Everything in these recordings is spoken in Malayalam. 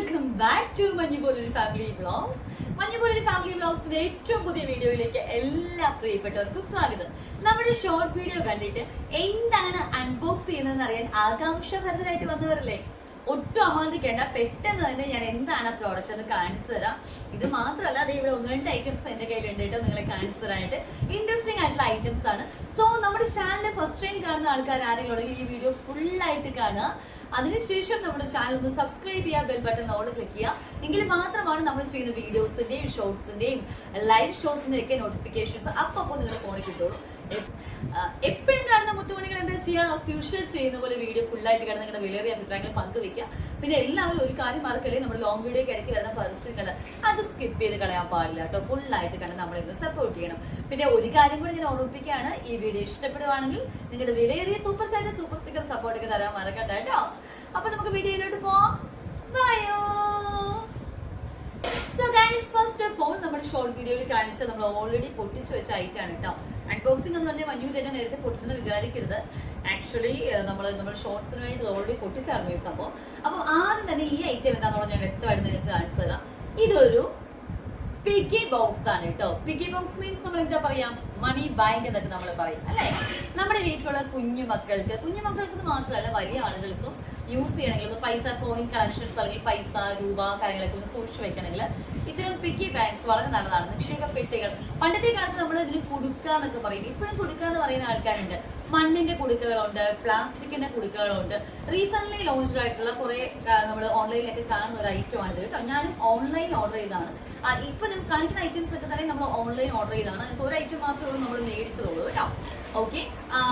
Welcome back to Manjupoloru family vlogs Manjupoloru family വ്ളോഗ്സിന്റെ ഏറ്റവും പുതിയ വീഡിയോയിലേക്ക് എല്ലാ പ്രിയപ്പെട്ടവർക്കും സ്വാഗതം. നമ്മുടെ ഷോർട്ട് വീഡിയോ കണ്ടിട്ട് എന്താണ് അൺബോക്സ് ചെയ്യുന്നതെന്ന് അറിയാൻ ആകാംക്ഷഭരിതരായിട്ട് വന്നവരല്ലേ? ഒട്ടും അമാന്തിക്കേണ്ട പെട്ടെന്ന് തന്നെ ഞാൻ എന്താണ് പ്രോഡക്റ്റ് എന്ന് കാണിച്ചു തരാം. ഇത് മാത്രമല്ല അത് ഇവിടെ ഒന്ന് രണ്ട് ഐറ്റംസ് എന്റെ കയ്യിലുണ്ട് കേട്ടോ നിങ്ങളെ കാണിച്ചു തരാനായിട്ട്. ഇൻട്രസ്റ്റിംഗ് ആയിട്ടുള്ള ഐറ്റംസ് ആണ്. സോ നമ്മുടെ ചാനൽ ഫസ്റ്റ് ടൈം കാണുന്ന ആൾക്കാർ ആരെങ്കിലും ഈ വീഡിയോ ഫുൾ ആയിട്ട് കാണുക. അതിനുശേഷം നമ്മുടെ ചാനൽ ഒന്ന് സബ്സ്ക്രൈബ് ചെയ്യുക ബെൽ ബട്ടൺ ഓൾ ക്ലിക്ക് ചെയ്യുക. എങ്കിൽ മാത്രമാണ് നമ്മൾ ചെയ്യുന്ന വീഡിയോസിന്റെയും ഷോർട്സിന്റെയും ലൈവ് ഷോസിന്റെയും ഒക്കെ നോട്ടിഫിക്കേഷൻസ് അപ്പോൾ നിങ്ങളുടെ ഫോണിൽ കിട്ടുള്ളൂ എപ്പോഴും കാണുന്ന മുത്തുമണികൾ എന്താ ചെയ്യുക സ്യൂഷ്യൽ ചെയ്യുന്ന പോലെ വീഡിയോ ഫുള്ളായിട്ട് കിടന്ന് നിങ്ങളുടെ വിലയേറിയ അഭിപ്രായങ്ങൾ പങ്കുവെക്കുക. പിന്നെ എല്ലാവരും ഒരു കാര്യം മറക്കല്ലേ? നമ്മൾ ലോങ് വീഡിയോ ഇടയ്ക്ക് വരുന്ന പരസ്യങ്ങൾ. അത് സ്കിപ്പ് ചെയ്ത് കളയാൻ പാടില്ല കേട്ടോ. ഫുള്ളായിട്ട് കണ്ട് നമ്മളെ സപ്പോർട്ട് ചെയ്യണം. പിന്നെ ഒരു കാര്യം കൂടി ഞാൻ ഓർമ്മിപ്പിക്കുകയാണ്. ഈ വീഡിയോ ഇഷ്ടപ്പെടുവാണെങ്കിൽ നിങ്ങളുടെ വിലയേറിയ super chat super sticker support ഒക്കെ തരാൻ മറക്കണ്ട കേട്ടോ. അപ്പൊ നമുക്ക് വീഡിയോയിലോട്ട് പോവാം. Bio so guys first of all നമ്മുടെ ഷോർട്ട് വീഡിയോയിൽ കാണിച്ച നമ്മൾ ഓൾറെഡി പൊട്ടിച്ചു വെച്ച ഐറ്റാണ് കേട്ടോ അൺബോക്സിംഗ് എന്ന് പറഞ്ഞാൽ മഞ്ഞു തന്നെ നേരത്തെ പൊട്ടിച്ചെന്ന് വിചാരിക്കരുത്. ആക്ച്വലി നമ്മൾ നമ്മൾ ഷോർട്സിന് വേണ്ടി ഓൾറെഡി പൊട്ടിച്ചായിരുന്നു ഈ സംഭവം. അപ്പം ആദ്യം തന്നെ ഈ ഐറ്റം എന്താണെന്നുള്ളത് ഞാൻ വ്യക്തമായിട്ട് നിങ്ങൾക്ക് കാണിച്ചു തരാം. ഇതൊരു പിഗി ബോക്സ് ആണ് കേട്ടോ പിഗി ബോക്സ് മീൻസ് നമ്മൾ എന്താ പറയാ? മണി ബാങ്ക് എന്നൊക്കെ നമ്മൾ പറയും അല്ലേ? നമ്മുടെ വീട്ടിലുള്ള കുഞ്ഞു മക്കൾക്ക് കുഞ്ഞു മക്കൾക്ക് മാത്രമല്ല വലിയ ആളുകൾക്കും യൂസ് ചെയ്യണമെങ്കിൽ ഒന്ന് പൈസ കോയിൻ കളക്ഷൻസ് അല്ലെങ്കിൽ പൈസ രൂപ കാര്യങ്ങളൊക്കെ ഒന്ന് സൂക്ഷിച്ചു വെക്കണമെങ്കിൽ ഇത്തരം പിക്കി ബാങ്ക്സ് വളരെ നല്ലതാണ്. നിക്ഷേപ പെട്ടികൾ. പണ്ടത്തെ കാലത്ത് നമ്മൾ ഇതിന് കുടുക്ക എന്നൊക്കെ പറയും. ഇപ്പോഴും കുടുക്ക എന്ന് പറയുന്ന ആൾക്കാരുണ്ട്. മണ്ണിന്റെ കുടുക്കകളുണ്ട് പ്ലാസ്റ്റിക്കിന്റെ കുടുക്കകളുണ്ട്. റീസെന്റ് ലോഞ്ച്ഡ് ആയിട്ടുള്ള കുറെ നമ്മൾ ഓൺലൈനിലൊക്കെ കാണുന്ന ഒരു ഐറ്റം ആണ് കേട്ടോ. ഞാനും ഓൺലൈൻ ഓർഡർ ചെയ്താണ് ഇപ്പൊ നമുക്ക് കാണിക്കുന്ന ഐറ്റംസ് ഒക്കെ തന്നെ നമ്മൾ ഓൺലൈൻ ഓർഡർ ചെയ്താണ് ഒരു ഐറ്റം മാത്രമേ ഉള്ളൂ നമ്മൾ മേടിച്ചതുള്ളൂ കേട്ടോ. ഓക്കെ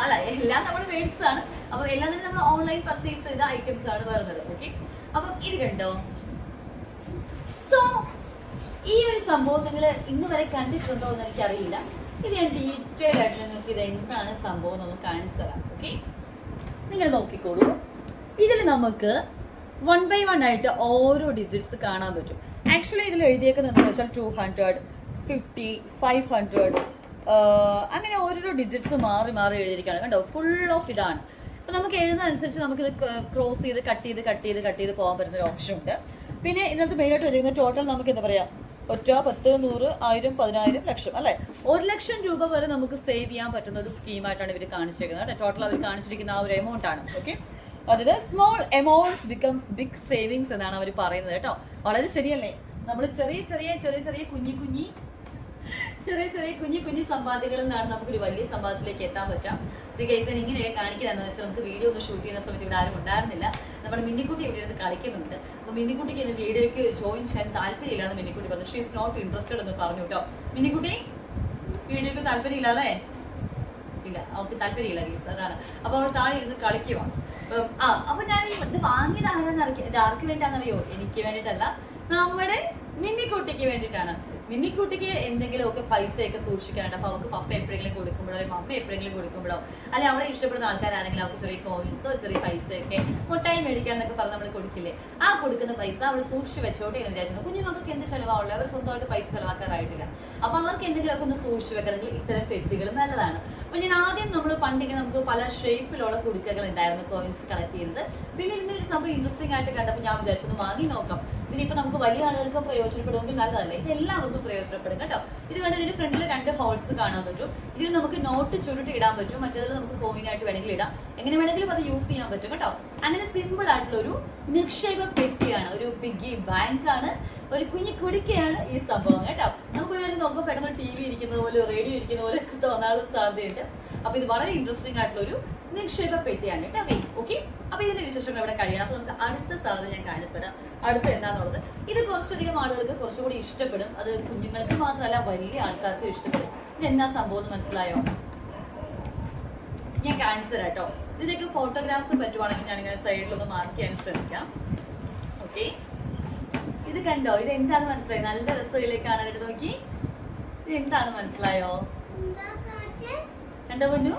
അല്ല എല്ലാം നമ്മൾ മേടിച്ചതാണ് അപ്പൊ എല്ലാം തന്നെ നമ്മൾ ഓൺലൈൻ പർച്ചേസ് ചെയ്ത ഐറ്റംസ് ആണ് വരുന്നത് ഓക്കെ അപ്പം ഇത് കണ്ടോ? സോ ഈ ഒരു സംഭവം നിങ്ങൾ ഇന്ന് വരെ കണ്ടിട്ടുണ്ടോ എന്ന് എനിക്കറിയില്ല. ഇത് ഞാൻ ഡീറ്റെയിൽ ആയിട്ട് നിങ്ങൾക്ക് ഇത് എന്താണ് സംഭവം എന്നൊന്ന് കാണിച്ചു തരാം. ഓക്കെ നിങ്ങൾ നോക്കിക്കോളൂ. ഇതിൽ നമുക്ക് വൺ ബൈ വൺ ആയിട്ട് ഓരോ ഡിജിറ്റ്സ് കാണാൻ പറ്റും. ആക്ച്വലി ഇതിൽ എഴുതിയേക്കുന്നത് വെച്ചാൽ two hundred fifty five hundred അങ്ങനെ ഓരോരോ ഡിജിറ്റ്സ് മാറി മാറി എഴുതിയിരിക്കുകയാണ്. കണ്ടോ? ഫുൾ ഓഫ് ഇതാണ്. അപ്പം നമുക്ക് എഴുതുന്ന അനുസരിച്ച് നമുക്കിത് ക്രോസ് ചെയ്ത് കട്ട് ചെയ്ത് കട്ട് ചെയ്ത് കട്ട് ചെയ്ത് പോകാൻ പറ്റുന്ന ഒരു ഓപ്ഷൻ ഉണ്ട്. പിന്നെ ഇതിനകത്ത് മെയിനായിട്ട് എഴുതിക്കുന്ന ടോട്ടൽ നമുക്ക് എന്താ പറയുക ഒറ്റ പത്ത് നൂറ് ആയിരം പതിനായിരം ലക്ഷം അല്ലേ? ഒരു ലക്ഷം രൂപ വരെ നമുക്ക് സേവ് ചെയ്യാൻ പറ്റുന്ന ഒരു സ്കീമായിട്ടാണ് ഇവർ കാണിച്ചിരിക്കുന്നത് ടോട്ടൽ അവർ കാണിച്ചിരിക്കുന്ന ആ ഒരു എമൗണ്ട് ആണ്. ഓക്കെ അതായത് small amounts becomes big savings എന്നാണ് അവർ പറയുന്നത് കേട്ടോ. വളരെ ശരിയല്ലേ? നമ്മൾ ചെറിയ ചെറിയ ചെറിയ ചെറിയ കുഞ്ഞി കുഞ്ഞി ചെറിയ ചെറിയ കുഞ്ഞു കുഞ്ഞി സമ്പാദ്യങ്ങളിൽ നിന്നാണ് നമുക്കൊരു വലിയ സമ്പാദ്യത്തിലേക്ക് എത്താൻ പറ്റാം. സി ഗൈസൻ ഇങ്ങനെ കാണിക്കുന്നതെന്ന് വെച്ചാൽ നമുക്ക് വീഡിയോ ഒന്ന് ഷൂട്ട് ചെയ്യുന്ന സമയത്ത് ഇവിടെ ആരും ഉണ്ടായിരുന്നില്ല. നമ്മുടെ മിന്നിക്കുട്ടി ഇവിടെ ഇരുന്ന് കളിക്കുന്നുണ്ട്. അപ്പോൾ മിന്നിക്കുട്ടിക്ക് ഇന്ന് വീഡിയോയ്ക്ക് ജോയിൻ ചെയ്യാൻ താല്പര്യമില്ല എന്ന് മിന്നിക്കുട്ടി പറഞ്ഞു. ഷീ ഈസ് നോട്ട് ഇൻട്രസ്റ്റഡ് എന്ന് പറഞ്ഞു കേട്ടോ. മിന്നിക്കുട്ടി വീഡിയോയ്ക്ക് താല്പര്യമില്ല അല്ലേ? ഇല്ല അവൾക്ക് താല്പര്യമില്ല ഗീസ് അതാണ്. അപ്പൊ അവൾ താഴെ ഇരുന്ന് കളിക്കുവാണ് അപ്പം, ആ അപ്പൊ ഞാൻ ഇത് വാങ്ങിയത് ആരാന്ന് ആർക്ക് വേണ്ടിയാണെന്നറിയോ എനിക്ക് വേണ്ടിയിട്ടല്ല. നമ്മുടെ മിന്നിക്കുട്ടിക്ക് വേണ്ടിയിട്ടാണ്. മിന്നിക്കുട്ടിക്ക് എന്തെങ്കിലും എന്തെങ്കിലുമൊക്കെ പൈസയൊക്കെ സൂക്ഷിക്കാനുണ്ട്. അപ്പൊ അവർക്ക് പപ്പ എപ്പോഴെങ്കിലും കൊടുക്കുമ്പോഴോ മമ്മ എപ്പോഴെങ്കിലും കൊടുക്കുമ്പോഴോ അല്ലെങ്കിൽ അവളെ ഇഷ്ടപ്പെടുന്ന ആൾക്കാരാണെങ്കിൽ അവർക്ക് ചെറിയ കോയിൻസോ ചെറിയ പൈസയൊക്കെ മുട്ടായി മേടിക്കാന്നൊക്കെ പറഞ്ഞ് നമ്മൾ കൊടുക്കില്ലേ? ആ കൊടുക്കുന്ന പൈസ അവൾ സൂക്ഷിച്ച് വെച്ചോട്ടെ എന്ന് വിചാരിച്ചു കുഞ്ഞു മക്കൾക്ക് എന്ത് ചെലവാവുള്ളൂ? അവർ സ്വന്തമായിട്ട് പൈസ ചെലവാക്കാറായിട്ടില്ല. അപ്പൊ അവർക്ക് എന്തെങ്കിലുമൊക്കെ ഒന്ന് സൂക്ഷിച്ച് വെക്കണമെങ്കിൽ ഇത്തരം പെട്ടികൾ നല്ലതാണ്. അപ്പൊ ഞാൻ ആദ്യം നമ്മൾ പണ്ടിങ്ങനെ നമുക്ക് പല ഷേപ്പിലുള്ള കുടുക്കകൾ ഉണ്ടായിരുന്നു കോയിൻസ് കളക്ട് ചെയ്തത്. പിന്നെ ഇതിനൊരു സംഭവം ഇൻട്രസ്റ്റിംഗ് ആയിട്ട് കണ്ടപ്പോൾ ഞാൻ വിചാരിച്ചു വാങ്ങി നോക്കാം. ഇതിനിപ്പോ നമുക്ക് വലിയ ആളുകൾക്ക് പ്രയോജനപ്പെടുമെങ്കിൽ നല്ലതല്ലേ? ഇത് എല്ലാവർക്കും പ്രയോജനപ്പെടും കേട്ടോ. ഇത് കണ്ട് ഇതിന് ഫ്രണ്ടിൽ രണ്ട് ഹോൾസ് കാണാൻ പറ്റും. ഇതിൽ നമുക്ക് നോട്ട് ചുരുട്ടി ഇടാൻ പറ്റും. മറ്റേതിൽ നമുക്ക് കോയിൻ ആയിട്ട് വേണമെങ്കിൽ ഇടാം. എങ്ങനെ വേണമെങ്കിലും അത് യൂസ് ചെയ്യാൻ പറ്റും കേട്ടോ. അങ്ങനെ സിമ്പിൾ ആയിട്ടുള്ള ഒരു നിക്ഷേപ പെട്ടിയാണ് ഒരു പിഗ്ഗി ബാങ്ക് ആണ്. ഒരു കുഞ്ഞി കുടിക്കയാണ് ഈ സംഭവം കേട്ടോ. നമുക്ക് നോക്കുമ്പോൾ പെട്ടെന്ന് ടി വി ഇരിക്കുന്ന പോലെ റേഡിയോ ഇരിക്കുന്ന പോലെ തോന്നാനുള്ള സാധ്യതയുണ്ട്. അപ്പൊ ഇത് വളരെ ഇൻട്രസ്റ്റിംഗ് ആയിട്ടുള്ള ഒരു നിക്ഷേപ പെട്ടിയാണ് കേട്ടോ അതെ ഓക്കെ അപ്പൊ ഇതിന്റെ വിശേഷങ്ങൾ ഇവിടെ കഴിയണം. നമുക്ക് അടുത്ത സാധനം ഞാൻ കാണിച്ചു തരാം. അടുത്ത എന്താണെന്നുള്ളത് ഇത് കുറച്ചധികം ആളുകൾക്ക് കുറച്ചുകൂടി ഇഷ്ടപ്പെടും. അത് കുഞ്ഞുങ്ങൾക്ക് മാത്രമല്ല വലിയ ആൾക്കാർക്ക് ഇഷ്ടപ്പെടും. ഇത് എന്നാ സംഭവം എന്ന് മനസ്സിലായോ? ഞാൻ കാണിച്ചു തരാം കേട്ടോ. ഇതിലേക്ക് ഫോട്ടോഗ്രാഫ്സ് പറ്റുവാണെങ്കിൽ ഞാനിങ്ങനെ സൈഡിലൊന്ന് മാർക്ക് ചെയ്യാൻ ശ്രമിക്കാം. ഓക്കെ ഇത് കണ്ടോ? ഇത് എന്താണ് മനസ്സിലായി? നല്ല രസമില്ലേ കാണാനായിട്ട് നോക്കി. ഇത് എന്താണ് മനസ്സിലായോ? കണ്ടോ പൊന്നു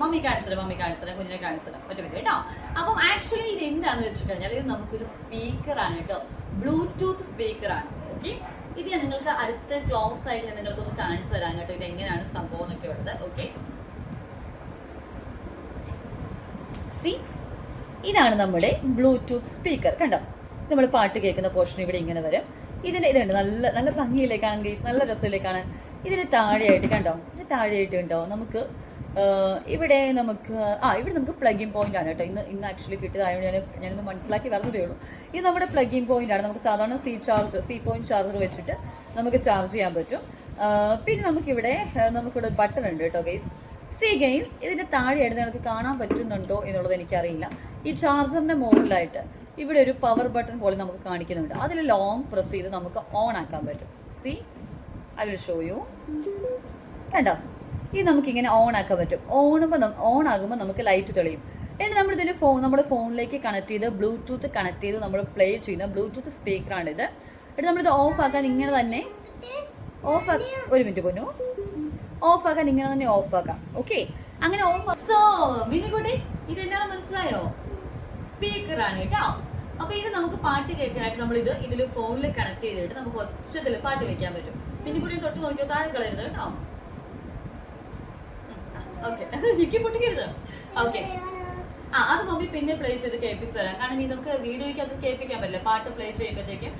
മമ്മി കാണിച്ചത് മമ്മി കാണിച്ചത് കുഞ്ഞിനെ കാണിച്ചത് ഒറ്റ മിനിറ്റ് കേട്ടോ. അപ്പം ആക്ച്വലി ഇത് എന്താന്ന് വെച്ചിട്ടുണ്ടെങ്കിൽ ഇത് നമുക്കൊരു സ്പീക്കറാണ് കേട്ടോ. ബ്ലൂടൂത്ത് സ്പീക്കറാണ് ഓക്കെ ഇത് ഞാൻ നിങ്ങൾക്ക് അടുത്ത ക്ലോസ് ആയിട്ട് ഞാൻ നിങ്ങൾക്കൊന്ന് കാണിച്ചു തരാം കേട്ടോ. ഇത് എങ്ങനെയാണ് സംഭവം എന്നൊക്കെ ഉള്ളത്. ഓക്കെ സി ഇതാണ് നമ്മുടെ ബ്ലൂടൂത്ത് സ്പീക്കർ കണ്ടോ? നമ്മൾ പാട്ട് കേൾക്കുന്ന പോർഷൻ ഇവിടെ ഇങ്ങനെ വരും. ഇതിന്റെ ഇതുണ്ട് നല്ല നല്ല ഭംഗിയിലേക്കാണ് ഗൈസ് നല്ല രസത്തിലേക്കാണ് ഇതിന് താഴെയായിട്ട് കണ്ടോ? ഇതിന് താഴെയായിട്ട് ഉണ്ടോ നമുക്ക് ഇവിടെ നമുക്ക് ആ ഇവിടെ നമുക്ക് പ്ലഗിൻ പോയിന്റ് ആണ് കേട്ടോ. ഇന്ന് ഇന്ന് ആക്ച്വലി കിട്ടിയതായതുകൊണ്ട് ഞാൻ ഞാനൊന്ന് മനസ്സിലാക്കി വരുന്നതേ ഉള്ളൂ. ഇത് നമ്മുടെ പ്ലഗിൻ പോയിന്റ് ആണ്. നമുക്ക് സാധാരണ C charge C point charger വെച്ചിട്ട് നമുക്ക് ചാർജ് ചെയ്യാൻ പറ്റും. പിന്നെ നമുക്കിവിടെ നമുക്കിവിടെ ബട്ടൺ ഉണ്ട് കേട്ടോ ഗൈസ് സി ഗെയിംസ് ഇതിന്റെ താഴെയായിട്ട് നിങ്ങൾക്ക് കാണാൻ പറ്റുന്നുണ്ടോ എന്നുള്ളത് എനിക്കറിയില്ല. ഈ ചാർജറിന്റെ മുകളിലായിട്ട് ഇവിടെ ഒരു പവർ ബട്ടൺ പോലെ നമുക്ക് കാണിക്കുന്നുണ്ട്. അതിൽ ലോങ് പ്രസ് ചെയ്ത് നമുക്ക് ഓൺ ആക്കാൻ പറ്റും. See I will show you കണ്ടോ? ഇത് നമുക്ക് ഇങ്ങനെ ഓൺ ആക്കാൻ പറ്റും. ഓണുമ്പോൾ ഓൺ ആകുമ്പോൾ നമുക്ക് ലൈറ്റ് തെളിയും. എന്നിട്ട് നമ്മൾ ഇതിന്റെ ഫോൺ നമ്മുടെ ഫോണിലേക്ക് കണക്ട് ചെയ്ത് ബ്ലൂടൂത്ത് കണക്ട് ചെയ്ത് നമ്മൾ പ്ലേ ചെയ്യുന്ന ബ്ലൂടൂത്ത് സ്പീക്കറാണിത് എന്നിട്ട് നമ്മളിത് ഓഫ് ആക്കാൻ ഇങ്ങനെ തന്നെ ഓഫ് ഒരു മിനിറ്റ് പൊന്നു. ഓഫ് ആക്കാൻ ഇങ്ങനെ തന്നെ ഓഫ് ആക്കാം. ഓക്കെ അങ്ങനെ ഓഫ് സോ വിനികുട്ടി ഇത് എന്നാണ് മനസ്സിലായോ? സ്പീക്കർ ആണ് കേട്ടോ. അപ്പൊ ഇത് നമുക്ക് പാട്ട് കേൾക്കാനായിട്ട് നമ്മൾ ഇത് ഇതിൽ ഫോണിൽ കണക്ട് ചെയ്തിട്ട് നമുക്ക് ഒച്ചത്തിൽ പാട്ട് വെക്കാൻ പറ്റും. പിന്നെ കൂടി തൊട്ട് നോക്കിയോ താഴെ കളയരുത് കേട്ടോ. ഓക്കെ പൊട്ടിക്കരുത്. ഓക്കെ ആ അത് മമ്മി പിന്നെ പ്ലേ ചെയ്ത് കേൾപ്പിച്ചു തരാം കാരണം ഈ നമുക്ക് വീഡിയോയ്ക്ക് അത് കേൾപ്പിക്കാൻ പറ്റില്ല. പാട്ട് പ്ലേ ചെയ്യുമ്പോഴത്തേക്കും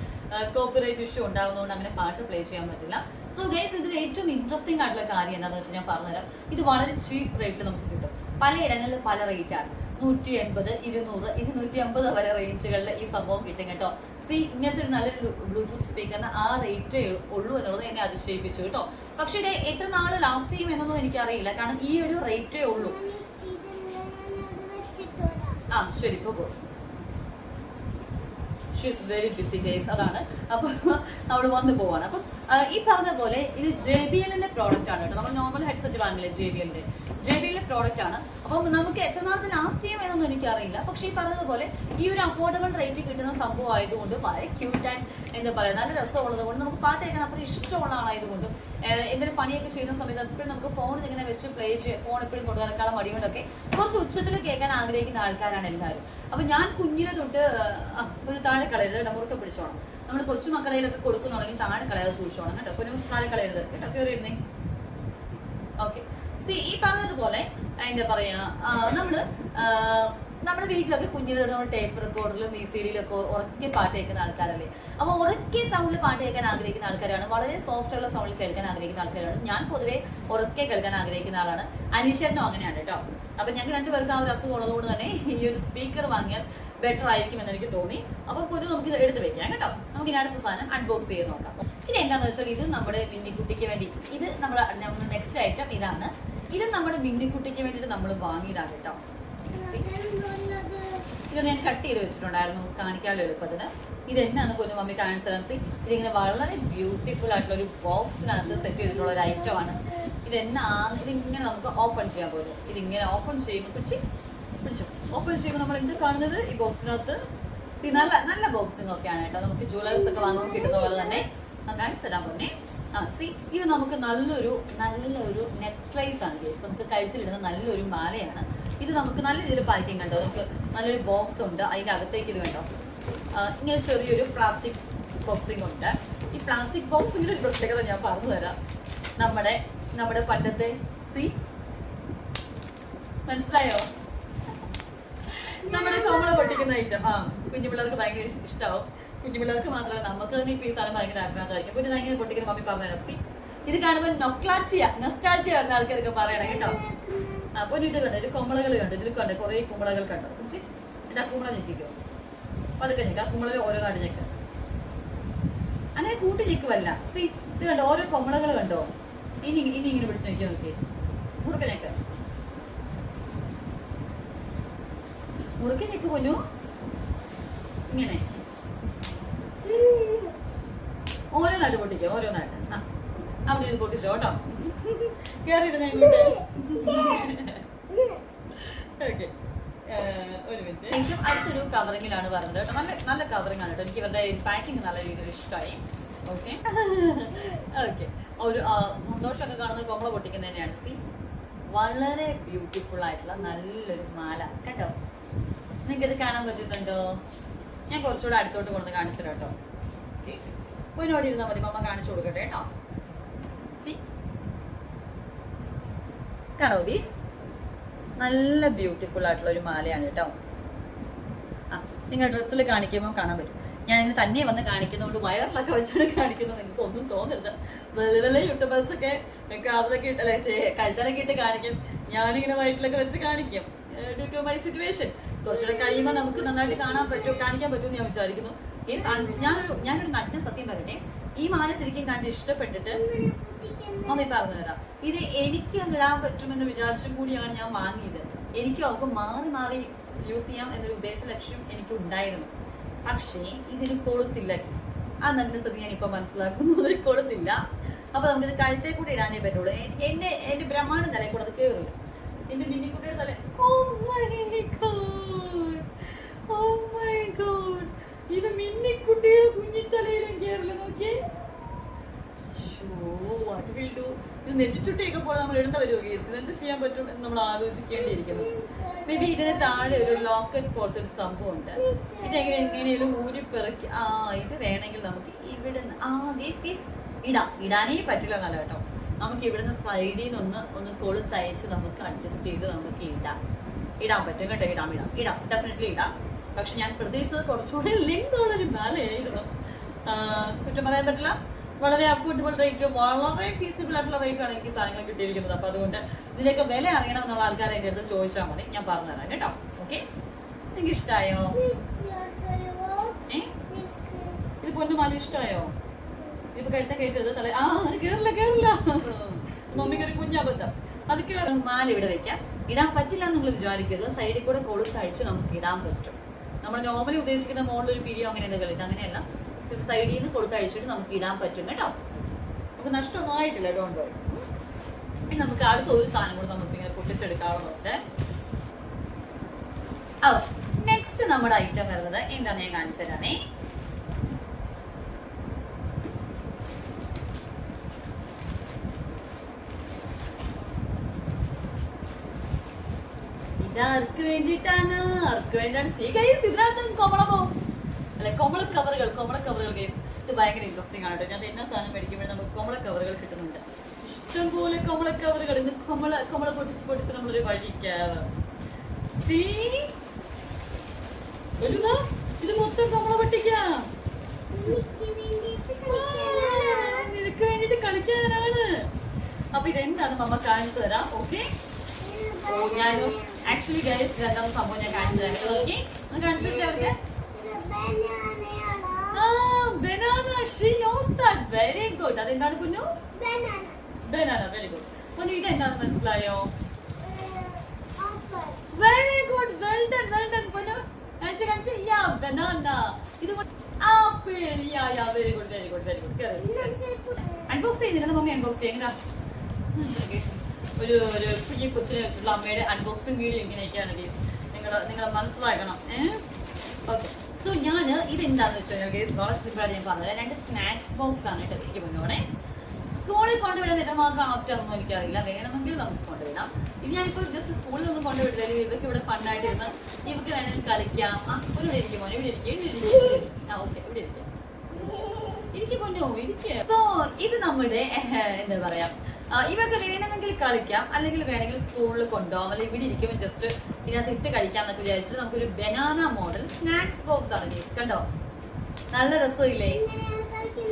കോപ്പിറൈറ്റ് ഇഷ്യൂ ഉണ്ടാകുന്നതുകൊണ്ട് അങ്ങനെ പാട്ട് പ്ലേ ചെയ്യാൻ പറ്റില്ല. സോ ഗൈസ് ഇതിൽ ഏറ്റവും ഇൻട്രസ്റ്റിംഗ് ആയിട്ടുള്ള കാര്യം എന്താണെന്ന് വെച്ചാൽ ഞാൻ പറഞ്ഞുതരാം. ഇത് വളരെ ചീപ്പ് റേറ്റിൽ നമുക്ക് കിട്ടും. പലയിടങ്ങളിൽ പല റേറ്റ് ആണ്. നൂറ്റി എൺപത് ഇരുന്നൂറ് ഇരുന്നൂറ്റി അമ്പത് വരെ റേഞ്ചുകളിൽ ഈ സംഭവം കിട്ടും കേട്ടോ. സി ഇങ്ങനത്തെ ഒരു നല്ലൊരു ബ്ലൂടൂത്ത് സ്പീക്കറിന് ആ റേറ്റേ ഉള്ളൂ എന്നുള്ളത് എന്നെ അതിശയിപ്പിച്ചു കേട്ടോ. പക്ഷെ ഇത് എത്ര നാൾ ലാസ്റ്റ് ചെയ്യും എന്നൊന്നും എനിക്കറിയില്ല. കാരണം ഈ ഒരു റേറ്റേ ഉള്ളൂ. ആ ശരി ഷീസ് വെരി ബിസി ഡേയ്സ് അതാണ്. അപ്പോൾ നമ്മൾ വന്നു പോവാണ്. അപ്പം ഈ പറഞ്ഞ പോലെ ഇത് ജെ ബി എല്ലിന്റെ പ്രോഡക്റ്റ് ആണ് കേട്ടോ. നമ്മൾ നോർമൽ ഹെഡ്സെറ്റ് വാങ്ങില്ലേ ജെ ബി എല്ലിന്റെ ജെ ബി എല്ലിന്റെ പ്രോഡക്റ്റ് ആണ്. അപ്പം നമുക്ക് എത്ര നാളത്തെ ലാസ്റ്റ് ചെയ്യും എന്നൊന്നും എനിക്കറിയില്ല. പക്ഷേ ഈ പറഞ്ഞതുപോലെ ഈ ഒരു അഫോർഡബിൾ റേറ്റ് കിട്ടുന്ന സംഭവം ആയതുകൊണ്ട് വളരെ ക്യൂട്ട് ആൻഡ് എന്താ പറയുക നല്ല രസമുള്ളത് കൊണ്ട് നമുക്ക് പാട്ട് കേൾക്കാൻ അത്ര ഇഷ്ടമുള്ള ആളായതുകൊണ്ടും എന്തെങ്കിലും പണിയൊക്കെ ചെയ്യുന്ന സമയത്ത് എപ്പോഴും നമുക്ക് ഫോണിൽ ഇങ്ങനെ വെച്ച് പ്ലേ ചെയ്യാം ഫോൺ എപ്പോഴും കൊണ്ടു നടക്കാനുള്ള മടികൊണ്ടൊക്കെ കുറച്ച് ഉച്ചത്തിൽ കേൾക്കാൻ ആഗ്രഹിക്കുന്ന ആൾക്കാരാണ് എല്ലാവരും. അപ്പൊ ഞാൻ കുഞ്ഞിനെ തൊട്ട് ഒരു താഴെ കളയരുത് കേട്ടോ മുറുക്കെ പിടിച്ചോണം നമ്മൾ കൊച്ചുമക്കളയിലൊക്കെ കൊടുക്കുന്നുണ്ടെങ്കിൽ താഴെ കളയാതെ സൂക്ഷിച്ചോണം കേട്ടോ. ഒരു താഴെ കളയരുത് കേട്ടോ. കയറിയിരുന്നേ ഓക്കെ സി ഈ പറഞ്ഞതുപോലെ എന്താ പറയാ നമ്മൾ നമ്മുടെ വീട്ടിലൊക്കെ നമ്മൾ ടേപ്പ് റെക്കോർഡിലും ഈ സി ഡിയിലൊക്കെ ഉറക്കെ പാട്ട് കേൾക്കുന്ന ആൾക്കാരല്ലേ? അപ്പോൾ ഉറക്കെ സൗണ്ടിൽ പാട്ട് കേൾക്കാൻ ആഗ്രഹിക്കുന്ന ആൾക്കാരാണ്. വളരെ സോഫ്റ്റ് ഉള്ള സൗണ്ടിൽ കേൾക്കാൻ ആഗ്രഹിക്കുന്ന ആൾക്കാരാണ്. ഞാൻ പൊതുവേ ഉറക്കെ കേൾക്കാൻ ആഗ്രഹിക്കുന്ന ആളാണ്. അനീഷേട്ടനും അങ്ങനെയാണ് കേട്ടോ. അപ്പൊ ഞങ്ങൾ രണ്ടുപേർക്ക് ആ ഒരു അസുഖം ഉള്ളതുകൊണ്ട് തന്നെ ഈ ഒരു സ്പീക്കർ വാങ്ങിയാൽ ബെറ്റർ ആയിരിക്കും എന്ന് എനിക്ക് തോന്നി. അപ്പൊ പൊരു നമുക്ക് എടുത്ത് വെക്കാം കേട്ടോ. നമുക്ക് ഇനി അടുത്ത സാധനം അൺബോക്സ് ചെയ്ത് നോക്കാം. ഇത് എന്താണെന്ന് വെച്ചാൽ ഇത് നമ്മുടെ മിന്നിക്കുട്ടിക്ക് വേണ്ടി. ഇത് നമ്മുടെ നെക്സ്റ്റ് ഐറ്റം ഇതാണ്. ഇത് നമ്മുടെ മിന്നിക്കുട്ടിക്ക് വേണ്ടിയിട്ട് നമ്മൾ വാങ്ങിയതാണ് കേട്ടോ. ഇത് ഞാൻ കട്ട് ചെയ്ത് വെച്ചിട്ടുണ്ടായിരുന്നു. നമുക്ക് കാണിക്കാനുള്ള എളുപ്പത്തിന്. ഇത് എന്നാണ് പൊന്നു മമ്മി ട്രാൻസ്പെറൻസി ഇതിങ്ങനെ വളരെ ബ്യൂട്ടിഫുൾ ആയിട്ടുള്ള ഒരു ബോക്സിനകത്ത് സെറ്റ് ചെയ്തിട്ടുള്ള ഒരു ഐറ്റം ആണ്. ഇത് എന്നാ ഇതിങ്ങനെ നമുക്ക് ഓപ്പൺ ചെയ്യാൻ പോലും. ഇതിങ്ങനെ ഓപ്പൺ ചെയ്യുമ്പോൾ പിടിച്ച് പിടിച്ചു. ഓപ്പൺ ചെയ്യുമ്പോൾ നമ്മൾ എന്ത് കാണുന്നത്? ഈ ബോക്സിനകത്ത് നല്ല നല്ല ബോക്സിംഗ് ഒക്കെയാണ് കേട്ടോ. നമുക്ക് ജ്വല്ലേഴ്സ് ഒക്കെ വാങ്ങുമ്പോൾ കിട്ടുന്ന പോലെ തന്നെ. നമുക്ക് തരാൻ പോന്നെ. ആ സി ഇത് നമുക്ക് നല്ലൊരു നല്ലൊരു നെക്ലൈസ് ആണ് ഗേസ് നമുക്ക് കഴുത്തിലിടുന്ന നല്ലൊരു മാലയാണ്. ഇത് നമുക്ക് നല്ല രീതിയിൽ പാക്കിങ് കണ്ടോ? നമുക്ക് നല്ലൊരു ബോക്സ് ഉണ്ട്. അതിന്റെ അകത്തേക്ക് ഇത് കണ്ടോ? ഇങ്ങനെ ചെറിയൊരു പ്ലാസ്റ്റിക് ബോക്സിംഗ് ഉണ്ട്. ഈ പ്ലാസ്റ്റിക് ബോക്സിങ്ങിന്റെ ഒരു പ്രത്യേകത ഞാൻ പറഞ്ഞു തരാം. നമ്മുടെ നമ്മുടെ പണ്ടത്തെ സി മനസ്സിലായോ? നമ്മുടെ കോമള പൊട്ടിക്കുന്ന ഐറ്റം ആ കുഞ്ഞു പിള്ളേർക്ക് ഭയങ്കര ഇഷ്ടമാവും കുഞ്ഞു പിള്ളേർക്ക് മാത്രമല്ല നമുക്ക് തന്നെ ഈ സാധനം ഭയങ്കര ആഗ്രഹമായിരിക്കും പിന്നെ ഭയങ്കര പൊട്ടിക്കുന്ന മമ്മി പറഞ്ഞു സി ഇത് കാണുമ്പോൾ നൊക്ലാച്ചിയ നെസ്റ്റാച്ചിയ വരുന്ന ആൾക്കാർക്ക് പറയണം കേട്ടോ. അപ്പൊ ഇത് കണ്ടോ? ഇത് കുമ്പളകൾ കണ്ടോ? ഇതിൽ കണ്ടു? കുറേ കുമ്പളകൾ കണ്ടോ? കുറിച്ച്? കുമ്പള ഞെക്കിക്കോ. പതുക്കെ ആ കുമ്പളകൾ ഓരോ കാട് ഞെക്കാം. അങ്ങനെ കൂട്ടി ഞെക്കുമല്ല സി ഇത് കണ്ടോ? ഓരോ കുമ്പളകൾ കണ്ടോ? ഇനി ഇനി ഇങ്ങനെ പിടിച്ച് ഞെക്കി നോക്കി മുറുക്ക ഞെക്ക. മുറുക്ക ഞെക്ക് ഇങ്ങനെ. ഓരോ നാട്ട് പൊട്ടിക്കോ ഓരോ നാട്ട് ആ അവിടെ ഇത് പൊട്ടിച്ചോ കേട്ടോ. കയറിയിരുന്നേ ഓക്കെ ഒരു മിനിറ്റ് എനിക്കും അടുത്തൊരു കവറിങ്ങിലാണ് പറഞ്ഞത് കേട്ടോ. നല്ല നല്ല കവറിംഗ് ആണ് കേട്ടോ. എനിക്ക് ഇവരുടെ പാക്കിംഗ് നല്ല രീതിയിൽ ഇഷ്ടമായി ഓക്കെ ഓക്കെ ഒരു സന്തോഷമൊക്കെ കാണുന്നത് കൊമ്പള പൊട്ടിക്കുന്നത് തന്നെയാണ്. സി വളരെ ബ്യൂട്ടിഫുൾ ആയിട്ടുള്ള നല്ലൊരു മാല. കേട്ടോ നിങ്ങൾക്ക് ഇത് കാണാൻ പറ്റുന്നുണ്ടോ ഞാൻ കുറച്ചുകൂടെ അടുത്തോട്ട് കൊണ്ടുവന്ന് കാണിച്ചു കേട്ടോ. ഓക്കെ പോയിനോടി ഇരുന്നാൽ മതി. മമ്മ കാണിച്ചു കൊടുക്കട്ടെ കേട്ടോ. സി കാണോ ബീസ് നല്ല ബ്യൂട്ടിഫുൾ ആയിട്ടുള്ള ഒരു മാലയാണ് കേട്ടോ. നിങ്ങൾ ഡ്രസ്സിൽ കാണിക്കുമ്പോൾ കാണാൻ പറ്റും. ഞാൻ ഇന്ന് തന്നെ വന്ന് കാണിക്കുന്നതുകൊണ്ട് വയറിലൊക്കെ വെച്ചാണ് കാണിക്കുന്നത് നിങ്ങൾക്ക് ഒന്നും തോന്നരുത് വലിയ വലിയ യൂട്യൂബേഴ്സൊക്കെ കാതിലൊക്കെ ഇട്ട് അല്ലെ കഴുത്തലൊക്കെ ഇട്ട് കാണിക്കും. ഞാനിങ്ങനെ വയറ്റിലൊക്കെ വെച്ച് കാണിക്കും. ഡ്യൂ ടു മൈ സിറ്റുവേഷൻ കുറച്ചുകൂടെ കഴിയുമ്പോൾ നമുക്ക് നന്നായിട്ട് കാണാൻ പറ്റും കാണിക്കാൻ പറ്റുമെന്ന് ഞാൻ വിചാരിക്കുന്നു. ഞാനൊരു ഞാനൊരു നഗ്ന സത്യം പറയട്ടെ. ഈ മാല ശരിക്കും കണ്ട് ഇഷ്ടപ്പെട്ടിട്ട് മമ്മി പറഞ്ഞു തരാം. ഇത് എനിക്ക് ഇടാൻ പറ്റുമെന്ന് വിചാരിച്ചും കൂടിയാണ് ഞാൻ വാങ്ങിയത്. എനിക്ക് അവർക്ക് മാറി മാറി യൂസ് ചെയ്യാം എന്നൊരു ഉദ്ദേശ ലക്ഷ്യം എനിക്ക് ഉണ്ടായിരുന്നു. പക്ഷേ ഇതിന് കൊളുത്തില്ല. ആ നല്ല സത്യം ഞാൻ ഇപ്പൊ മനസ്സിലാക്കുന്നു. കൊളുത്തില്ല. അപ്പൊ നമുക്കിത് കഴുത്തെ കൂടെ ഇടാനേ പറ്റുള്ളൂ. എന്റെ എന്റെ ബ്രഹ്മാണ്ഡ തലയിൽ കൂടെ അത് കയറില്ല എന്റെ മിന്നിക്കുട്ടിയുടെ തല. Oh my God oh will do ഇത് നമ്മൾ ചെയ്യാൻ പറ്റും എന്ന് നമ്മൾ ആലോചിക്കേണ്ടിയിരിക്കുന്നു. ഒരു ലോക്കറ്റ് സംഭവം ഉണ്ട് ആ ഇത് നമുക്ക് ആ ഇടാനേ പറ്റില്ല നല്ല കേട്ടോ. നമുക്ക് ഇവിടുന്ന് സൈഡിൽ നിന്ന് ഒന്ന് ഒന്ന് കൊളുത്തയച്ച് നമുക്ക് അഡ്ജസ്റ്റ് ചെയ്ത് നമുക്ക് ഇടാം. ഇടാൻ പറ്റും കേട്ടോ. ഇടാം ഇടാം. ഇടാം. ഡെഫിനറ്റ്ലി ഇടാം. പക്ഷെ ഞാൻ പ്രതീക്ഷിച്ചത് കുറച്ചുകൂടി ലിങ്ക് ഉള്ളൊരു മാലയായിരുന്നു കുറ്റം പറയാൻ പറ്റില്ല. വളരെ അഫോർഡബിൾ റേറ്റ് വളരെ ഫീസിബിൾ ആയിട്ടുള്ള റേറ്റ് ആണ് എനിക്ക് സാധനങ്ങൾ കിട്ടിയിരിക്കുന്നത്. അപ്പൊ അതുകൊണ്ട് ഇതിലേക്ക് വില അറിയണം എന്നുള്ള ആൾക്കാർ എന്റെ അടുത്ത് ചോദിച്ചാൽ മതി. ഞാൻ പറഞ്ഞുതരാം കേട്ടോ. ഓക്കെ? നിങ്ങൾക്ക് ഇഷ്ടമായോ ഇത് പൊന്നു മാല ഇഷ്ടമായോ ഇപ്പൊ കഴിഞ്ഞ കേട്ടത് തല ആ കേറില്ല കേറില്ല. മമ്മിക്ക് ഒരു കുഞ്ഞബദ്ധം അത് കേറും മാല ഇവിടെ വെക്കാം. ഇടാൻ പറ്റില്ല എന്ന് നിങ്ങൾ വിചാരിക്കരുത്. സൈഡിൽ കൂടെ കൊളുത്തഴിച്ച് നമുക്ക് ഇടാൻ പറ്റും. നമ്മൾ നോർമലി ഉദ്ദേശിക്കുന്ന മോഡൽ ഒരു പിരിയോ അങ്ങനെ എന്തെങ്കിലും അങ്ങനെയല്ല. സൈഡിൽ നിന്ന് കൊടുത്തയച്ചിട്ട് നമുക്ക് ഇടാൻ പറ്റും കേട്ടോ. നമുക്ക് നഷ്ടമൊന്നും ആയിട്ടില്ല ഡോണ്ട് വറി നമുക്ക് അടുത്ത ഒരു സാധനം കൂടെ നമുക്ക് ഇങ്ങനെ പൊട്ടിച്ചെടുക്കാവുന്നുണ്ട് നെക്സ്റ്റ് നമ്മുടെ ഐറ്റം വരുന്നത് എന്താണെന്ന് ഞാൻ കാണിച്ചു തരാമേ ഇത് ആർക്ക് ആർക്ക് വേണ്ടിയാണ്. സി ഗൈസ് ഇതിനകത്ത് കോമള ബോക്സ് അല്ലെ കോമള കവറുകൾ കോമള കവറുകൾ ഗൈസ് ഇത് ഭയങ്കര ഇൻട്രസ്റ്റിംഗ് ആണ് കേട്ടോ ഞാൻ എന്നാ സാധനം മേടിക്കുമ്പോഴും നമുക്ക് കോമള കവറുകൾ കിട്ടുന്നുണ്ട്. ഇഷ്ടംപോലെ കോമള കവറുകൾ ഇന്ന് കോമള കോമള പൊട്ടിച്ച് പൊട്ടിച്ച് നമ്മളൊരു വഴിക്കാവ് സീ ഇത് മൊത്തം കോമള പൊട്ടിക്കാം. വേണ്ടിട്ട് കളിക്കാനാണ്. അപ്പൊ ഇതെന്താണ്? മമ്മ കാണിച്ചു തരാം. ഓക്കെ ഓ ഞാൻ ആക്ച്വലി ഗൈസ് രണ്ടാമത്തെ സംഭവം ഞാൻ കാണിച്ചു തരാം. ഓക്കെ കാണിച്ചു തരാം banana she knows that very good അതെന്താണ് കുഞ്ഞു? ബനാന വെരി ഗുഡ് കുഞ്ഞു ഇതെന്താണ് മനസ്സിലായോ? Very good well done well done കുഞ്ഞു. കാണിച്ചു കാണിച്ചു. യാ ബനാന ഇത് apple yeah yeah. Very good very good very good unbox ചെയ്യുന്നില്ല മമ്മി അൺബോക്സ് ചെയ്യുന്നില്ല ഒരു ഒരു കുഞ്ഞി കൊച്ചിനെ വെച്ചിട്ടുള്ള അമ്മയുടെ അൺബോക്സിങ് വീഡിയോ ഇങ്ങനെയൊക്കെയാണ് ഗേസ് നിങ്ങൾ നിങ്ങൾ മനസ്സിലാക്കണം. ഏഹ് ഓക്കെ സോ ഞാൻ ഇത് എന്താണെന്ന് വെച്ച് കഴിഞ്ഞാൽ ഗേസ് വളരെ സിമ്പിളായിട്ട് ഞാൻ പറഞ്ഞത് രണ്ട് സ്നാക്സ് ബോക്സ് ആണ് കേട്ടോ എനിക്ക് മുന്നോടെ. സ്കൂളിൽ കൊണ്ടുവിടാൻ എത്രമാത്രം ആപ്റ്റാണെന്നൊന്നും എനിക്കറിയില്ല. വേണമെങ്കിൽ നമുക്ക് കൊണ്ടുവിടാം. ഇത് ഞാനിപ്പോൾ ജസ്റ്റ് സ്കൂളിൽ ഒന്നും കൊണ്ടുവിടില്ല ഇവർക്ക് ഇവിടെ ഫണ്ടായിട്ടിരുന്ന് ഇവർക്ക് വേണമെങ്കിൽ കളിക്കാം. ആ ഒരു ഇവിടെ ഇരിക്കുമോ ഇവിടെ ഇരിക്കും ഇവിടെ ഇരിക്കും. ആ ഓക്കെ ഇവിടെ ഇരിക്കും. എനിക്ക് പൊന്നോ എനിക്ക് സോ ഇത് നമ്മുടെ എന്താ പറയാ ഇവർക്ക് വേണമെങ്കിൽ കളിക്കാം അല്ലെങ്കിൽ വേണമെങ്കിൽ സ്കൂളിൽ കൊണ്ടുപോകാം അല്ലെങ്കിൽ ഇവിടെ ഇരിക്കുമ്പോൾ ജസ്റ്റ് ഇതിനകത്ത് ഇട്ട് കഴിക്കാം എന്നൊക്കെ വിചാരിച്ചിട്ട് നമുക്കൊരു ബനാന മോഡൽ സ്നാക്സ് ബോക്സ് ആണ് കേട്ടോ കണ്ടോ? നല്ല രസമില്ലേ?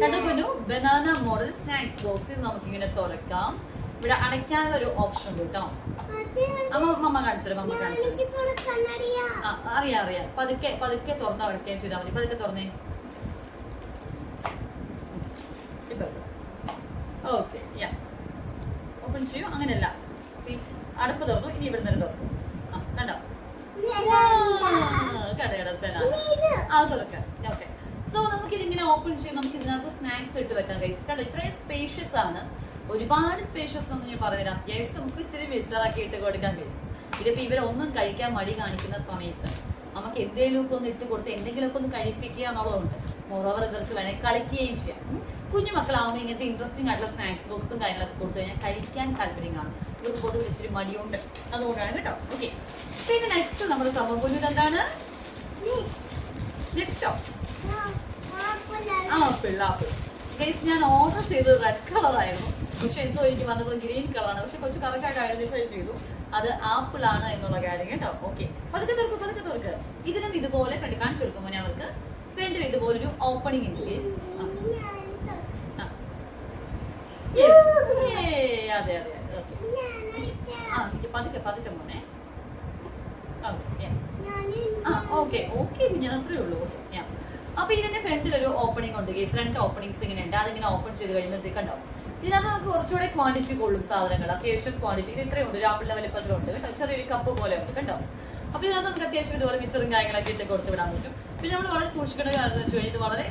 കണ്ടോ പൊന്നു? ബനാന മോഡൽ സ്നാക്സ് ബോക്സ് ഇത് നമുക്കിങ്ങനെ തുറക്കാം. ഇവിടെ അടയ്ക്കാനുള്ള ഒരു ഓപ്ഷൻ ഉണ്ട് കേട്ടോ. അമ്മ അമ്മ കാണിച്ചു അമ്മ കാണിച്ചു അറിയാം അറിയാം. പതുക്കെ പതുക്കെ തുറന്ന് അടയ്ക്കാൻ ചെയ്താൽ മതി. പതുക്കെ തുറന്നേ. ഓക്കെ യാ ഓപ്പൺ ചെയ്യൂ അങ്ങനെയല്ല. സി അടപ്പ് തുറന്നു. ഇനി ഇവിടെ നിന്ന് തുറന്നു ആ കണ്ടോ? കട കട അത് തുറക്കാം. ഓക്കെ സോ നമുക്ക് ഇതിങ്ങനെ ഓപ്പൺ ചെയ്യും നമുക്ക് ഇതിനകത്ത് സ്നാക്സ് ഇട്ട് വെക്കാം ഗൈസ് കണ്ടോ? ഇത്രയും സ്പേഷ്യസ് ആണ്. ഒരുപാട് സ്പേഷ്യസ് എന്ന് ഞാൻ പറഞ്ഞുതരാം. അത്യാവശ്യം നമുക്ക് ഇച്ചിരി മിച്ചറാക്കി ഇട്ട് കൊടുക്കാൻ ഗൈസ് ഇതിപ്പോ ഇവരൊന്നും കഴിക്കാൻ മടി കാണിക്കുന്ന സമയത്ത് നമുക്ക് എന്തെങ്കിലുമൊക്കെ ഒന്ന് ഇട്ട് കൊടുത്ത് എന്തെങ്കിലുമൊക്കെ ഒന്ന് കഴിപ്പിക്കുക എന്നുള്ളതുണ്ട്. മോറോവർ ഇവർക്ക് വേണമെങ്കിൽ കളിക്കുകയും ചെയ്യാം. കുഞ്ഞു മക്കളാവുമ്പോൾ ഇങ്ങനത്തെ ഇൻട്രസ്റ്റിംഗ് ആയിട്ടുള്ള സ്നാക്സ് ബോക്സും കാര്യങ്ങളൊക്കെ കൊടുത്തു കഴിഞ്ഞാൽ കഴിക്കാൻ താല്പര്യം കാണും ഇവർക്ക് പൊതുവെ ഇച്ചിരി മടിയുണ്ട്. അതുകൊണ്ടാണ് കേട്ടോ. ഓക്കെ പിന്നെ നെക്സ്റ്റ് നമ്മുടെ സംഭവം കുഞ്ഞു എന്താണ് നെക്സ്റ്റോ ആപ്പിൾ ആപ്പിൾ. ഗൈസ് ഞാൻ ഓർഡർ ചെയ്തത് റെഡ് കളർ ആയിരുന്നു. പക്ഷെ എന്തോ എനിക്ക് വന്നത് ഗ്രീൻ കളറാണ് പക്ഷെ കുറച്ച് കറക്റ്റായിട്ട് ഐഡന്റിഫൈ ചെയ്തു. അത് ആപ്പിൾ ആണ് എന്നുള്ള കാര്യം കേട്ടോ. ഓക്കെ പതുക്കെ തുറക്ക് പതുക്കെ തുറക്ക്. ഇതിനും ഇതുപോലെ ഫ്രണ്ട് കാണിച്ചു കൊടുക്കുമ്പോൾ അവർക്ക് ഫ്രണ്ടിൽ ഇതുപോലൊരു ഓപ്പണിംഗ് ഇൻ ഗൈസ് അതെ അതെ എനിക്ക് പതുക്കെ പതുക്കെ മോനെ. ഓക്കെ ഓക്കെ കുഞ്ഞാ അത്രേ ഉള്ളൂ. ഞാൻ അപ്പൊ ഇതിന്റെ ഫ്രണ്ടിൽ ഒരു ഓപ്പണിംഗ് ഉണ്ട്. ഗേസ് രണ്ട് ഓപ്പണിങ്സ് ഇങ്ങനെ ഉണ്ട് അതിങ്ങനെ ഓപ്പൺ ചെയ്ത് കഴിയുമ്പോഴത്തേക്ക് കണ്ടോ? ഇതിനകത്ത് നമുക്ക് കുറച്ചുകൂടെ ക്വാണ്ടിറ്റി കൊള്ളും സാധനങ്ങൾ. അത്യാവശ്യം ക്വാണ്ടിറ്റി ഇത് ഇത്രയും ഉണ്ട്. ഒരു ആപ്പിളിന്റെ വലിപ്പത്തിലുണ്ട് കേട്ടോ ചെറിയൊരു കപ്പ് പോലെ ഉണ്ട്. കണ്ടോ? അപ്പൊ ഇതിനകത്ത് നമുക്ക് അത്യാവശ്യം ഇതുപോലെ മിച്ചറും കാര്യങ്ങളൊക്കെ ഇട്ട് കൊടുത്ത് വിടാൻ പറ്റും. പിന്നെ നമ്മൾ വളരെ സൂക്ഷിക്കേണ്ട കാര്യം എന്ന് വെച്ച് കഴിഞ്ഞാൽ ഇത് വളരെ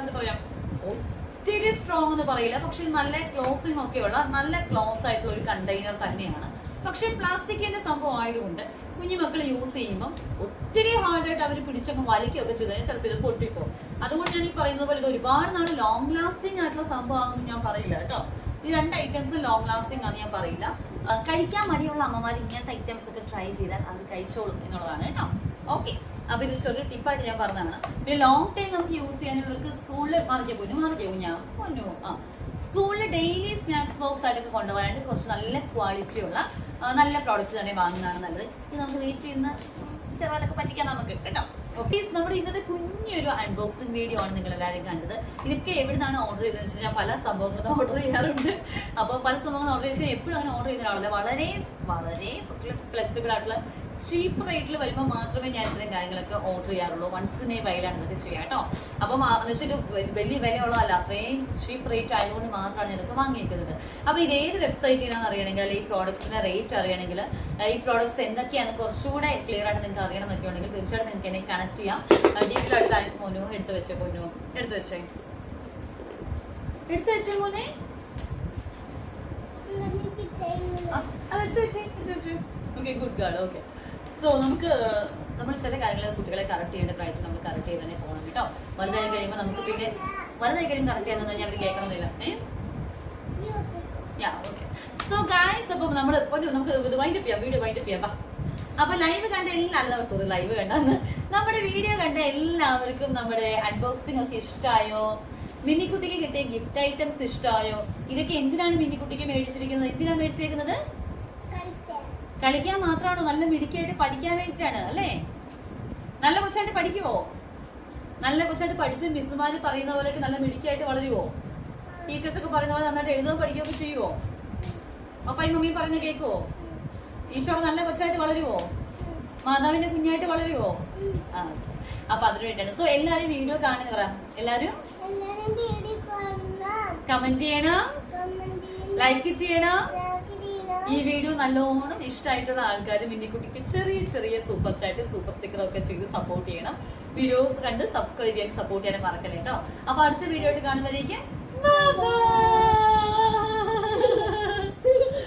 എന്താ പറയാ ഒത്തിരി സ്ട്രോങ് എന്ന് പറയില്ല. പക്ഷെ നല്ല ക്ലോസിംഗ് ഒക്കെയുള്ള നല്ല ക്ലോസ് ആയിട്ടുള്ള ഒരു കണ്ടെയ്നർ തന്നെയാണ്. പക്ഷെ പ്ലാസ്റ്റിക്കിന്റെ സംഭവം ആയതുകൊണ്ട് കുഞ്ഞുമക്കൾ യൂസ് ചെയ്യുമ്പോൾ ഒത്തിരി ഹാർഡായിട്ട് അവർ പിടിച്ചൊക്കെ വലിക്കുകയൊക്കെ ചെയ്ത് കഴിഞ്ഞാൽ ചിലപ്പോൾ ഇത് പൊട്ടിപ്പോകും. അതുകൊണ്ട് ഞാൻ ഈ പറയുന്നത് പോലെ ഇത് ഒരുപാട് നാൾ ലോങ് ലാസ്റ്റിംഗ് ആയിട്ടുള്ള സംഭവമാണെന്ന് ഞാൻ പറയില്ല കേട്ടോ. ഈ രണ്ട് ഐറ്റംസ് ലോങ് ലാസ്റ്റിംഗ് ആണെന്ന് ഞാൻ പറയില്ല. കഴിക്കാൻ മടിയുള്ള അമ്മമാർ ഇങ്ങനത്തെ ഐറ്റംസ് ഒക്കെ ട്രൈ ചെയ്താൽ അത് കഴിച്ചോളും എന്നുള്ളതാണ് കേട്ടോ. ഓക്കെ അപ്പൊ ഇത് ചെറിയ ടിപ്പായിട്ട് ഞാൻ പറഞ്ഞതാണ്. പിന്നെ ലോങ് ടൈം നമുക്ക് യൂസ് ചെയ്യാൻ ഇവർക്ക് സ്കൂളിൽ മറിഞ്ഞ പൊന്നു മറിഞ്ഞ ഞാൻ പൊന്നു. ആ. സ്കൂളിൽ ഡെയിലി സ്നാക്സ് ബോക്സ് ആയിട്ടൊക്കെ കൊണ്ടുപോകാനായിട്ട് കുറച്ച് നല്ല ക്വാളിറ്റി ഉള്ള നല്ല പ്രോഡക്റ്റ് തന്നെ വാങ്ങുന്നതാണ് നല്ലത്. ഇത് നമുക്ക് വീട്ടിൽ നിന്ന് ചെറുതായിട്ടൊക്കെ പറ്റിക്കാൻ നമുക്ക് കേട്ടോ. ഓക്കെ നമ്മുടെ ഇന്നത്തെ കുഞ്ഞൊരു അൺബോക്സിംഗ് വീഡിയോ ആണ് നിങ്ങൾ എല്ലാവരും കണ്ടത്. ഇതൊക്കെ എവിടുന്നാണ് ഓർഡർ ചെയ്തതെന്ന് വെച്ചാൽ ഞാൻ പല സംഭവങ്ങളും ഓർഡർ ചെയ്യാറുണ്ട്. അപ്പോൾ പല സംഭവങ്ങളും ഓർഡർ ചെയ്താൽ എപ്പോഴും അങ്ങനെ ഓർഡർ ചെയ്യുന്ന ഒരാളല്ല വളരെ വളരെ ഫ്ലെക്സിബിൾ ആയിട്ടുള്ള ചീപ്പ് റേറ്റിൽ വരുമ്പോൾ മാത്രമേ ഞാൻ ഇത്രയും കാര്യങ്ങളൊക്കെ ഓർഡർ ചെയ്യാറുള്ളൂ. വൺസ് ഇൻ എ വൈലാണ് ഇതൊക്കെ ചെയ്യാം കേട്ടോ. അപ്പം എന്ന് വെച്ചാൽ വലിയ വിലയുള്ളതല്ല. അത്രയും ചീപ്പ് റേറ്റ് ആയതുകൊണ്ട് മാത്രമാണ് ഞാനൊക്കെ വാങ്ങിയിരിക്കുന്നത് അപ്പോൾ ഇത് ഏത് വെബ്സൈറ്റിലാണെന്ന് അറിയണമെങ്കിൽ ഈ പ്രോഡക്ട്സിന്റെ റേറ്റ് അറിയണമെങ്കിൽ ഈ പ്രോഡക്ട്സ് എന്തൊക്കെയാണ് കുറച്ചുകൂടെ ക്ലിയർ ആയിട്ട് നിങ്ങൾക്ക് അറിയണം എന്നൊക്കെ ഉണ്ടെങ്കിൽ തീർച്ചയായിട്ടും നിങ്ങൾക്ക് എന്നെ കണക്ട് ചെയ്യാം. ഡീറ്റെയിൽ ആയിട്ട് കാര്യം മോനു എടുത്ത് വെച്ചേ പൊന്നു. എടുത്ത് വെച്ചേ. എടുത്ത് വെച്ചേ മോനെ. Okay good girl okay so നമുക്ക് നമ്മൾ ചില കാര്യങ്ങൾ കുട്ടികളെ കറക്റ്റ് ചെയ്യേണ്ട പ്രായത്തിൽ നമ്മൾ കറക്റ്റ് ചെയ്ത് തന്നെ പോകണം കേട്ടോ. വലുതായി കഴിയുമ്പോൾ നമുക്ക് പിന്നെ വലുതായി കഴിയുമ്പോൾ കറക്റ്റ് ചെയ്യാൻ ഞാൻ അവർ കേൾക്കണമെന്നില്ല ഏ? ഓക്കെ സോ ഗായ്സ് അപ്പം നമ്മൾ ഒരു നമുക്ക് ഇത് വൈൻഡപ്പ് ചെയ്യാം വീഡിയോ വൈൻഡപ്പ് ചെയ്യാം അപ്പൊ ലൈവ് കണ്ട എല്ലാ സോറി ലൈവ് കണ്ടെന്ന്. നമ്മുടെ വീഡിയോ കണ്ട എല്ലാവർക്കും നമ്മുടെ അൺബോക്സിംഗ് ഒക്കെ ഇഷ്ടമായോ മിന്നിക്കുട്ടിക്ക് കിട്ടിയ ഗിഫ്റ്റ് ഐറ്റംസ് ഇഷ്ടമായോ ഇതൊക്കെ എന്തിനാണ് മിന്നിക്കുട്ടിക്ക് മേടിച്ചിരിക്കുന്നത്? എന്തിനാണ് മേടിച്ചിരിക്കുന്നത് കളിക്കാൻ മാത്രമാണോ? നല്ല മിടുക്കിയായിട്ട് പഠിക്കാൻ വേണ്ടിയിട്ടാണ് അല്ലേ? നല്ല കൊച്ചായിട്ട് പഠിക്കുവോ? നല്ല കൊച്ചായിട്ട് പഠിച്ച് മിസ്സുമാര് പറയുന്ന പോലെയൊക്കെ നല്ല മിടുക്കിയായിട്ട് വളരുവോ? ടീച്ചേഴ്സ് ഒക്കെ പറയുന്ന പോലെ നന്നായിട്ട് എഴുതുകയും പഠിക്കുകയൊക്കെ ചെയ്യുവോ? അപ്പായും മമ്മിയും പറയുന്നത് കേൾക്കുവോ ഈശോ നല്ല കൊച്ചായിട്ട് വളരുവോ? മാതാവിന്റെ കുഞ്ഞായിട്ട് വളരുവോ? ആ. അപ്പൊ അതിനു വേണ്ടിയാണ്. സോ എല്ലാരും വീഡിയോ കാണുന്ന പറ. എല്ലാരും കമന്റ് ചെയ്യണം. ലൈക്ക് ചെയ്യണം. ഈ വീഡിയോ നല്ലോണം ഇഷ്ടമായിട്ടുള്ള ആൾക്കാർ മിന്നിക്കുട്ടിക്ക് ചെറിയ ചെറിയ സൂപ്പർ ചാറ്റ് സൂപ്പർ സ്റ്റിക്കർ ഒക്കെ ചെയ്ത് സപ്പോർട്ട് ചെയ്യണം. വീഡിയോസ് കണ്ട് സബ്സ്ക്രൈബ് ചെയ്യാൻ സപ്പോർട്ട് ചെയ്യാൻ മറക്കല്ലേ കേട്ടോ അപ്പൊ അടുത്ത വീഡിയോ ആയിട്ട് കാണുമ്പോഴേക്കും